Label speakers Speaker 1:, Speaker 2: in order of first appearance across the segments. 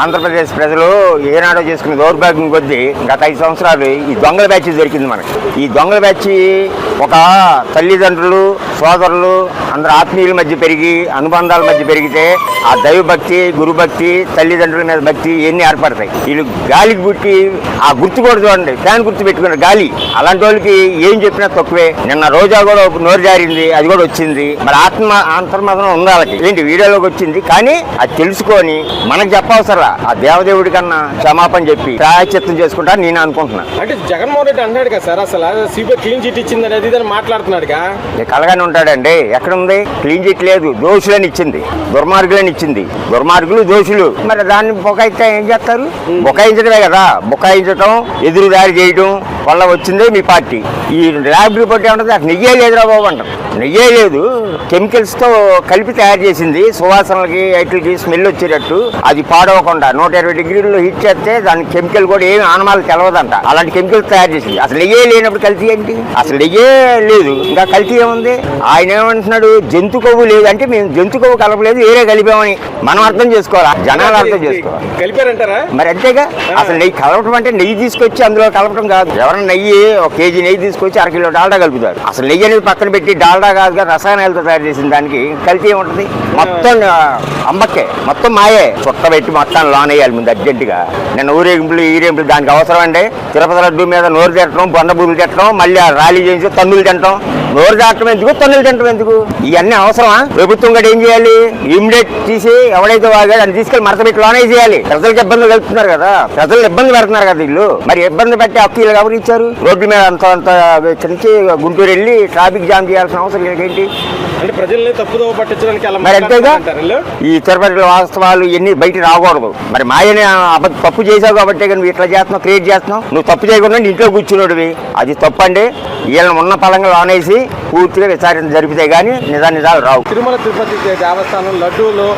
Speaker 1: ఆంధ్రప్రదేశ్ ప్రజలు ఏనాడో చేసుకున్న దౌర్భాగ్యం కొద్దీ గత ఐదు సంవత్సరాలు ఈ దొంగల బ్యాచ్ దొరికింది మనకి. ఈ దొంగల బ్యాచ్ ఒక తల్లిదండ్రులు సోదరులు అందరు ఆత్మీయుల మధ్య పెరిగి అనుబంధాల మధ్య పెరిగితే ఆ దైవభక్తి గురుభక్తి తల్లిదండ్రుల మీద భక్తి ఇవన్నీ ఏర్పడతాయి? వీళ్ళు గాలికి పుట్టి ఆ గుర్తు కూడా చూడండి ఫ్యాన్ గుర్తు పెట్టుకున్నారు గాలి. అలాంటి వాళ్ళకి ఏం చెప్పినా తక్కువే. నిన్న రోజా కూడా ఒక నోరు జారింది అది కూడా వచ్చింది. మరి ఆత్మ అంతర్మతం ఉంది వాళ్ళకి. ఏంటి వీడియోలోకి వచ్చింది. కానీ అది తెలుసుకొని మనకు చెప్పవసరా ఆ దేవదేవుడి కన్నా క్షమాపణ చెప్పి ప్రాయచిత్తం చేసుకుంటా నేను అనుకుంటున్నా.
Speaker 2: అంటే జగన్మోహన్ రెడ్డి అంటున్నాడు కదా సార్ అసలు సిబిఐ క్లీన్ చిట్ ఇచ్చింది అనేది ఇది అని మాట్లాడుతున్నాడుగా
Speaker 1: కలగానే ఉంటాడండి. ఎక్కడ ఉంది క్లీన్ చిట్ లేదు. దోషులని ఇచ్చింది. దుర్మార్గులని ఇచ్చింది. దుర్మార్గులు దోషులు. మరి దాన్ని బొకాయిస్తే ఏం చేస్తారు? బొకాయించడమే కదా. బొకాయించడం ఎదురు దారి చేయడం వల్ల వచ్చిందే మీ పార్టీ. ఈ ల్యాబ్ రిపోర్ట్ ఏమంటుంది? అసలు నెయ్యే లేదురా బాబు అంటారు. నెయ్యే లేదు. కెమికల్స్తో కలిపి తయారు చేసింది. సువాసనలకి వాటికి స్మెల్ వచ్చేటట్టు. అది పాడవకుండా నూట ఇరవై డిగ్రీల్లో హీట్ చేస్తే దాని కెమికల్ కూడా ఏమి ఆనమాలు తెలవదంట. అలాంటి కెమికల్స్ తయారు చేసింది. అసలు నెయ్యే లేనప్పుడు కల్తీ ఏంటి? అసలు నెయ్యే లేదు. ఇంకా కల్తీ ఏముంది? ఆయన ఏమంటున్నాడు? జంతు కొవ్వు లేదు అంటే మేము జంతు కొవ్వు కలపలేదు వేరే కలిపామని. మనం అర్థం చేసుకోవాలి? జనాలు అర్థం చేసుకోవాలి?
Speaker 2: కలిపారంటారా?
Speaker 1: మరి అంతేగా? అసలు నెయ్యి కలపడం అంటే నెయ్యి తీసుకొచ్చి అందులో కలపడం కాదు. మనం నెయ్యి ఒక కేజీ నెయ్యి తీసుకొచ్చి అరకిలో డాల్డా కలుపుతారు. అసలు నెయ్యి అనేది పక్కన పెట్టి డాల్డా కాదుగా రసాయనాలతో తయారు చేసిన దానికి కల్తీ ఏముంటుంది? మొత్తం అమ్మకే మొత్తం మాయే. చుట్ట పెట్టి మొత్తం లోన్ వేయాలి ముందు అర్జెంటుగా. నేను ఊరేగింపులు ఈరేగింపులు దానికి అవసరం అండి. తిరుపతి లడ్డు మీద నోరు తిట్టడం బొండ బూరులు తిట్టడం మళ్ళీ ఆ ర్యాలీ చేసి తన్నులు తింటాం నోరు దాటం ఎందుకు? తన్నులు తింటాం ఎందుకు? ఇవన్నీ అవసరమా? ప్రభుత్వం కూడా ఏం చేయాలి? ఇమ్మీడియట్ తీసి ఎవడైతే వాగాడు అని తీసుకెళ్ళి మరత పెట్టి లోనే చేయాలి. ప్రజలకు ఇబ్బందులు కలుపుతున్నారు కదా. ప్రజలు ఇబ్బంది పెడుతున్నారు కదా వీళ్ళు. మరి ఇబ్బంది పెట్టి అప్పీలు కాబట్టి ఇచ్చారు రోడ్డు మీద అంత అంత నుంచి గుంటూరు వెళ్ళి ట్రాఫిక్ జామ్ చేయాల్సిన అవసరం ఏంటి?
Speaker 2: ప్రజల్ని తప్పుదోవ పట్టించడానికి
Speaker 1: మరి అంతేగా? ఈ తిరుపతిలో వాస్తవాలు ఇవన్నీ బయట రాకూడదు. మరి మాయనే తప్పు చేసావు కాబట్టి నువ్వు ఇట్లా చేస్తున్నావు క్రియేట్ చేస్తున్నావు నువ్వు తప్పు చేయకుండా నీ ఇంట్లో కూర్చున్నాడువి. అది తప్పు అండి వీళ్ళని ఉన్న పలంగా లోనేసి పూర్తిగా విచారణ జరిపితే కానీ నిజా నిజాలు రావు.
Speaker 2: తిరుమల తిరుపతి దేవస్థానం లడ్డూలో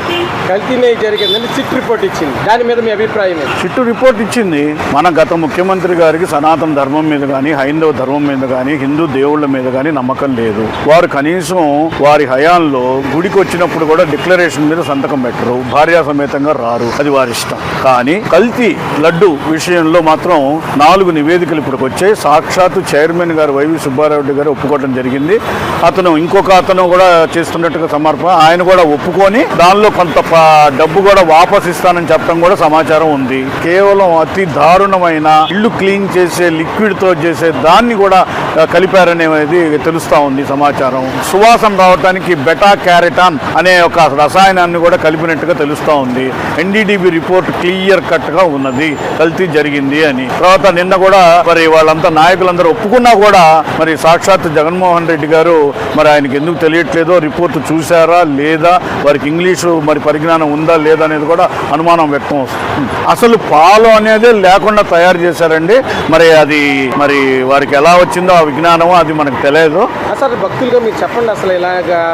Speaker 2: కల్తీ నెయ్యి జరిగిందని సిట్ రిపోర్ట్ ఇచ్చింది. దాని మీద మీ అభిప్రాయం
Speaker 3: చిట్టు రిపోర్ట్ ఇచ్చింది. మన గత ముఖ్యమంత్రి గారికి సనాతన ధర్మం మీద కానీ హైందవ ధర్మం మీద కానీ హిందూ దేవుళ్ళ మీద కానీ నమ్మకం లేదు. వారు కనీసం వారి హయాంలో గుడికి వచ్చినప్పుడు కూడా డిక్లరేషన్ మీద సంతకం పెట్టరు. భార్యా సమేతంగా రారు. అది వారి ఇష్టం. కానీ కల్తీ లడ్డు విషయంలో మాత్రం నాలుగు నివేదికలు ఇప్పుడు వచ్చాయి. సాక్షాత్తు చైర్మన్ గారు వైవి సుబ్బారెడ్డి గారు ఒప్పుకోవడం జరిగింది. అతను ఇంకొక అతను కూడా చేస్తున్నట్టుగా సమర్పణ ఆయన కూడా ఒప్పుకొని దానిలో కొంత డబ్బు కూడా వాపస్ ఇస్తానని చెప్పడం కూడా సమాచారం ఉంది. కేవలం అతి దారుణమైన ఇల్లు క్లీన్ చేసే లిక్విడ్తో చేసే దాన్ని కూడా కలిపారనేది తెలుస్తా ఉంది సమాచారం. సువాసన మొత్తానికి బెటా క్యారెటాన్ అనే ఒక రసాయనాన్ని కూడా కలిపినట్టుగా తెలుస్తూ ఉంది. ఎన్డీడీబీ రిపోర్ట్ క్లియర్ కట్గా ఉన్నది. కల్తీ జరిగింది అని. తర్వాత నిన్న కూడా మరి వాళ్ళంతా నాయకులందరూ ఒప్పుకున్నా కూడా మరి సాక్షాత్ జగన్మోహన్ రెడ్డి గారు మరి ఆయనకి ఎందుకు తెలియట్లేదో రిపోర్ట్ చూసారా లేదా? వారికి ఇంగ్లీషు మరి పరిజ్ఞానం ఉందా లేదా అనేది కూడా అనుమానం వ్యక్తం అసలు పాలు అనేది లేకుండా తయారు చేశారండి. మరి అది మరి వారికి ఎలా వచ్చిందో ఆ విజ్ఞానం అది మనకు తెలియదు
Speaker 2: అసలు భక్తులుగా మీరు చెప్పండి అసలు ఇలాగా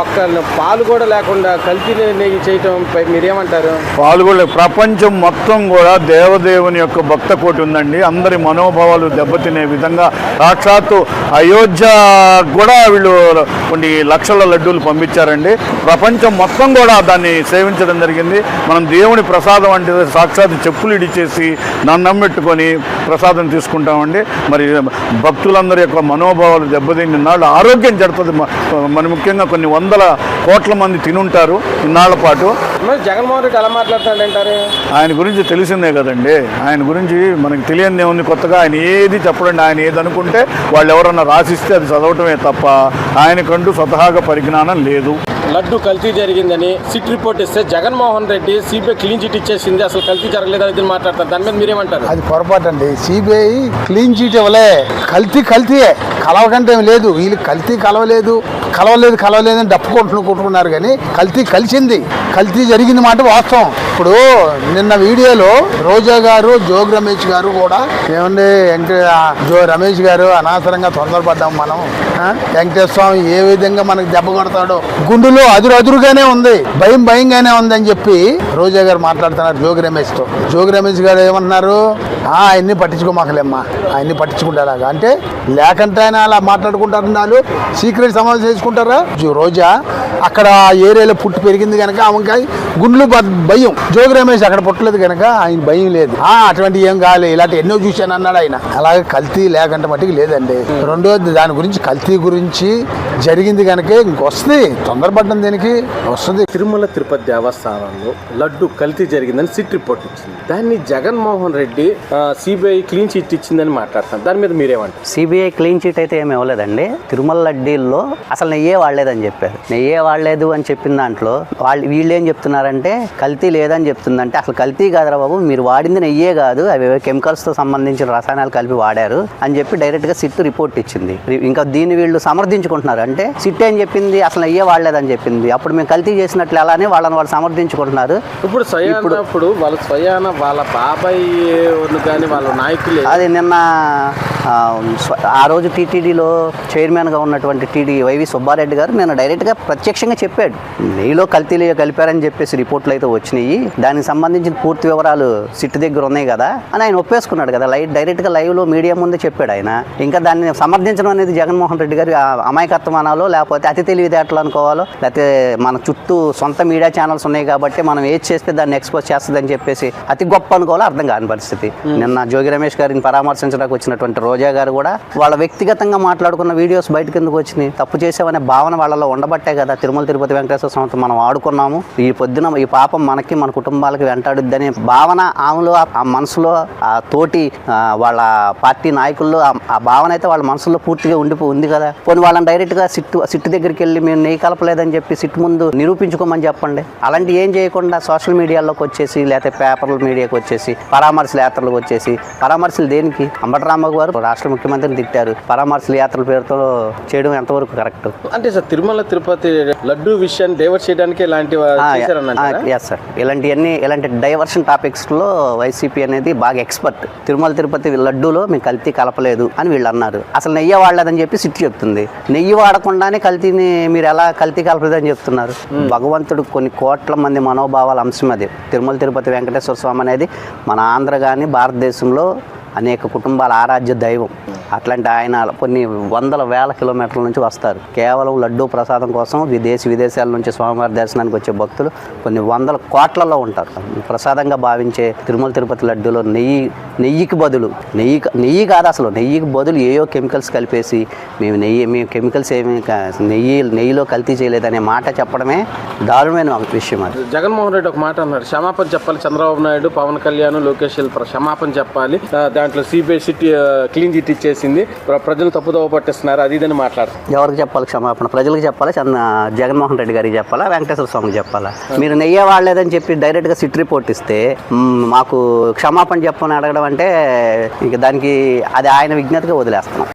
Speaker 2: ఒక్క పాలు కూడా లేకుండా కల్తీ నెయ్యి చేయటం పై మీరేమంటారు?
Speaker 3: పాల్గొనే ప్రపంచం మొత్తం కూడా దేవదేవుని యొక్క భక్త కోటి ఉందండి. అందరి మనోభావాలు దెబ్బతినే విధంగా సాక్షాత్తు అయోధ్య కూడా వీళ్ళు కొన్ని లక్షల లడ్డూలు పంపించారండి. ప్రపంచం మొత్తం కూడా దాన్ని సేవించడం జరిగింది. మనం దేవుని ప్రసాదం అంటే సాక్షాత్ చెప్పులు ఇడిచేసి దండం పెట్టుకొని ప్రసాదం తీసుకుంటామండి. మరి భక్తులందరి యొక్క మనోభావాలు దెబ్బతిని నాళ్ళు ఆరోగ్యం జరుగుతుంది మన ముఖ్యంగా కొన్ని వందల కోట్ల మంది తినుంటారు ఇన్నాళ్ళ పాటు.
Speaker 2: మరి జగన్మోహన్ రెడ్డి ఎలా మాట్లాడుతున్నాడంటారు
Speaker 3: ఆయన గురించి తెలిసిందే కదండి. ఆయన గురించి మనకి తెలియని ఉంది కొత్తగా. ఆయన ఏది చెప్పడండి ఆయన ఏది అనుకుంటే వాళ్ళు ఎవరన్నా రాసిస్తే అది చదవటమే తప్ప ఆయనకంటూ స్వతహాగా పరిజ్ఞానం లేదు.
Speaker 2: లడ్డు కల్తీ జరిగిందని సిట్ రిపోర్ట్ ఇస్తే Jaganmohan Reddy CBI clean chit ఇచ్చేసింది. అసలు కల్తీ జరగలేదని మాట్లాడతారు. దాని మీద మీరేమంటారు?
Speaker 4: అది పొరపాటు అండి సిబిఐ క్లీన్ చిట్ ఇవ్వలే. కల్తీ కల్తీయే. కలవకంటే లేదు. వీళ్ళు కల్తీ కలవలేదు. కలవలేదు కలవలేదని అని డప్పు కొట్టుకున్నారు కానీ కల్తీ కలిసింది. కల్తీ జరిగింది మాట వాస్తవం. ఇప్పుడు నిన్న వీడియోలో రోజా గారు జోగ్ రమేష్ గారు కూడా ఏమండి జో రమేష్ గారు అనవసరంగా తొందరపడ్డాం మనం. వెంకటేశ్వర స్వామి ఏ విధంగా మనకు దెబ్బ కొడతాడో. గుండెలో అదురు అదురుగానే ఉంది భయం భయంగానే ఉంది అని చెప్పి రోజా గారు మాట్లాడుతున్నారు జోగి రమేష్తో జోగి రమేష్ గారు ఏమంటున్నారు? ఆయన్ని పట్టించుకోమాకలేమ్మా. ఆయన్ని పట్టించుకుంటారా అంటే లేకంటే ఆయన అలా మాట్లాడుకుంటారు వాళ్ళు సీక్రెట్ సమావేశం చేసుకుంటారా? రోజా అక్కడ ఏరియాలో పుట్టి పెరిగింది కనుక ఆమెకాయ గుండ్లు భయం. జోగి రమేష్ అక్కడ పుట్టలేదు కనుక ఆయన భయం లేదు. అటువంటి ఏం కాలే. ఇలాంటి ఎన్నో చూశాను అన్నాడు ఆయన. అలాగే కల్తీ లేకంటే మట్టుకు లేదండి. రెండోది దాని గురించి కల్తీ గురించి జరిగింది కనుక ఇంకొస్తుంది. తొందరపడ్డం దీనికి వస్తుంది.
Speaker 2: తిరుమల తిరుపతి దేవస్థానంలో లడ్డు కల్తీ జరిగిందని సిట్ రిపోర్ట్ ఇచ్చింది. దాన్ని Jaganmohan Reddy CBI clean chit ఇచ్చిందని మాట్లాడుతాను దాని మీద మీరేమంటారు?
Speaker 5: సిబిఐ క్లీన్ చిట్ అయితే ఏమి ఇవ్వలేదండి. తిరుమల లడ్డీల్లో అసలు నెయ్యే వాడలేదని చెప్పారు. నెయ్యే వాడలేదు అని చెప్పిన దాంట్లో వాళ్ళు వీళ్ళు ఏం చెప్తున్నారంటే కల్తీ లేదని చెప్తుందంటే అసలు కల్తీ కాదురా బాబు మీరు వాడింది నెయ్యే కాదు అవి కెమికల్స్తో సంబంధించిన రసాయనాలు కలిపి వాడారు అని చెప్పి డైరెక్ట్గా సిట్ రిపోర్ట్ ఇచ్చింది. ఇంకా దీన్ని వీళ్ళు సమర్థించుకుంటున్నారు. అంటే సిట్ ఏం చెప్పింది అసలు నెయ్యే వాడలేదని చెప్పింది. అప్పుడు మేము కల్తీ చేసినట్లు అలానే వాళ్ళని వాళ్ళు సమర్థించుకుంటున్నారు.
Speaker 2: ఇప్పుడు ఇప్పుడు వాళ్ళ స్వయాన వాళ్ళ బాబాయ్ కానీ వాళ్ళ నాయకులే.
Speaker 5: అది నిన్న ఆ, రోజు టీటీడీలో చైర్మన్గా ఉన్నటువంటి టీడీ వైవి సుబ్బారెడ్డి గారు నేను డైరెక్ట్గా ప్రత్యక్షంగా చెప్పాడు. నీలో కల్తీలు కలిపారని చెప్పేసి రిపోర్ట్లు అయితే వచ్చినాయి. దానికి సంబంధించిన పూర్తి వివరాలు సిట్ దగ్గర ఉన్నాయి కదా అని ఆయన ఒప్పేసుకున్నాడు కదా. లైవ్ డైరెక్ట్గా లైవ్లో మీడియా ముందే చెప్పాడు ఆయన. ఇంకా దాన్ని సమర్థించడం అనేది జగన్మోహన్ రెడ్డి గారి ఆ అమాయకత్వం అనాలో లేకపోతే అతి తెలివితేటలు అనుకోవాలో లేకపోతే మన చుట్టూ సొంత మీడియా ఛానల్స్ ఉన్నాయి కాబట్టి మనం ఏది చేస్తే దాన్ని ఎక్స్పోజ్ చేస్తుందని చెప్పేసి అతి గొప్ప అనుకోవాలో అర్థం కాని పరిస్థితి. నిన్న జోగి రమేష్ గారిని పరామర్శించడానికి వచ్చినటువంటి రోజా గారు కూడా వాళ్ళ వ్యక్తిగతంగా మాట్లాడుకున్న వీడియోస్ బయట కిందకు వచ్చినాయి? తప్పు చేసామనే భావన వాళ్ళలో ఉండబట్టే కదా తిరుమల తిరుపతి వెంకటేశ్వర స్వామితో మనం ఆడుకున్నాము. ఈ పొద్దున ఈ పాపం మనకి మన కుటుంబాలకి వెంటాడుద్దనే భావన ఆమెలో ఆ- మనసులో ఆ తోటి వాళ్ళ పార్టీ నాయకుల్లో ఆ- భావన అయితే వాళ్ళ మనసులో పూర్తిగా ఉండిపో ఉంది కదా. పోనీ వాళ్ళని డైరెక్ట్గా సిట్టు సిట్టు దగ్గరికి వెళ్ళి మేము నెయ్యి కలపలేదని చెప్పి సిట్టు ముందు నిరూపించుకోమని చెప్పండి. అలాంటి ఏం చేయకుండా సోషల్ మీడియాలోకి వచ్చేసి లేకపోతే పేపర్ల మీడియాకి వచ్చేసి పరామర్శ యాత్రలకు వచ్చేసి పరామర్శలు దేనికి? అంబటరాంబాబు గారు రాష్ట్ర ముఖ్యమంత్రిని తిట్టారు. పరామర్శల యాత్రల పేరుతో చేయడం ఎంతవరకు కరెక్ట్?
Speaker 2: అంటే సార్ తిరుమల తిరుపతి లడ్డు విషయాన్ని డైవర్ట్ చేయడానికి ఇలాంటి
Speaker 5: ఎస్ సార్ ఇలాంటివన్నీ ఇలాంటి డైవర్షన్ టాపిక్స్లో వైసీపీ అనేది బాగా ఎక్స్పర్ట్ తిరుమల తిరుపతి లడ్డూలో మేము కల్తీ కలపలేదు అని వీళ్ళు అన్నారు. అసలు నెయ్యి వాడలేదని చెప్పి సిట్టు చెప్తుంది. నెయ్యి వాడకుండానే కల్తీని మీరు ఎలా కల్తీ కలపలేదని చెప్తున్నారు? భగవంతుడు కొన్ని కోట్ల మంది మనోభావాల అంశం అది. తిరుమల తిరుపతి వెంకటేశ్వర స్వామి అనేది మన ఆంధ్ర కానీ భారతదేశంలో అనేక కుటుంబాల ఆరాధ్య దైవం. అట్లాంటి ఆయన కొన్ని వందల వేల కిలోమీటర్ల నుంచి వస్తారు. కేవలం లడ్డూ ప్రసాదం కోసం విదేశీ విదేశాల నుంచి స్వామివారి దర్శనానికి వచ్చే భక్తులు కొన్ని వందల కోట్లలో ఉంటారు. ప్రసాదంగా భావించే తిరుమల తిరుపతి లడ్డూలో నెయ్యి నెయ్యికి బదులు నెయ్యి నెయ్యి కాదు అసలు నెయ్యికి బదులు ఏయో కెమికల్స్ కలిపేసి మేము నెయ్యి మేము కెమికల్స్ ఏమి నెయ్యి నెయ్యిలో కల్తీ చేయలేదనే మాట చెప్పడమే దారుణమైన విషయం అది.
Speaker 2: జగన్మోహన్ రెడ్డి ఒక మాట అన్నారు క్షమాపణ చెప్పాలి చంద్రబాబు నాయుడు పవన్ కళ్యాణ్ లోకేష్ క్షమాపణ చెప్పాలి. దాంట్లో సిబిఐ సిటీ క్లీన్ చిట్ ఇచ్చేసి చేసింది. ప్రజలు తప్పుదోవ పట్టిస్తున్నారు. అది ఇదని మాట్లాడుతున్నారు
Speaker 5: ఎవరికి చెప్పాలి క్షమాపణ? ప్రజలకు చెప్పాలా? చంద జగన్మోహన్ రెడ్డి గారికి చెప్పాలా? వెంకటేశ్వర స్వామికి చెప్పాలా? మీరు నెయ్యే వాళ్ళేదని చెప్పి డైరెక్ట్గా సిట్ రిపోర్ట్ ఇస్తే మాకు క్షమాపణ చెప్పని అడగడం అంటే ఇంకా దానికి అది ఆయన విజ్ఞతగా వదిలేస్తున్నాం.